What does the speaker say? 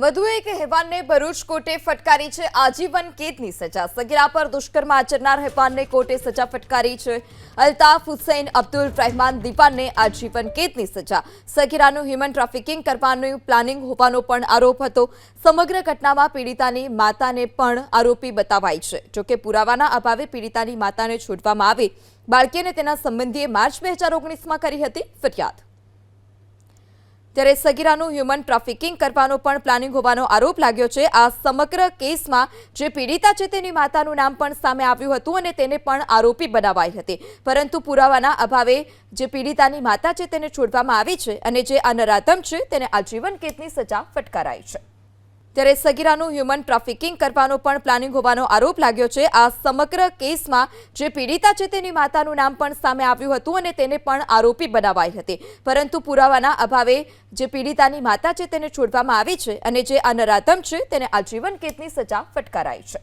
વધુ એક હેવાનને ભરૂચ કોર્ટે ફટકારી છે. આજીવન કેદની સજા. સગીરા પર દુષ્કર્મ આચરનાર હેવાનને કોર્ટે સજા ફટકારી છે. અલ્તાફ હુસૈન, અબ્દુલ રહેમાન, દીવાનને આજીવન કેદની સજા. સગીરાનું હ્યુમન ટ્રાફિકિંગ કરવાનું પ્લાનિંગ હોવાનો પણ આરોપ હતો. સમગ્ર ઘટનામાં પીડિતાની માતાને પણ આરોપી બતાવાઈ છે. જોકે પુરાવાના અભાવે પીડિતાની માતાને છોડવામાં આવી. બાળકીને તેના સંબંધીએ માર્ચ બે હજાર ઓગણીસમાં કરી હતી ફરિયાદ. ત્યારે સગીરાનું હ્યુમન ટ્રાફિકિંગ કરવાનો પણ પ્લાનિંગ હોવાનો આરોપ લાગ્યો છે. આ સમગ્ર કેસમાં જે પીડિતા છે તેની માતાનું નામ પણ સામે આવ્યું હતું અને તેને પણ આરોપી બનાવાઈ હતી. પરંતુ પુરાવાના અભાવે જે પીડિતાની માતા છે તેને છોડવામાં આવી છે અને જે આ નરાધમ છે તેને આજીવન કેદની સજા ફટકારાઈ છે. ત્યારે સગીરાનું હ્યુમન ટ્રાફિકિંગ કરવાનો પણ પ્લાનિંગ હોવાનો આરોપ લાગ્યો છે, આ સમગ્ર કેસમાં જે પીડિતા છે તેની માતાનું નામ પણ સામે આવ્યું હતું અને તેને પણ આરોપી બનાવાઈ હતી. પરંતુ પુરાવાના અભાવે જે પીડિતાની માતા છે તેને છોડવામાં આવી છે અને જે અનરાધમ છે તેને આજીવન કેદની સજા ફટકારાઈ છે.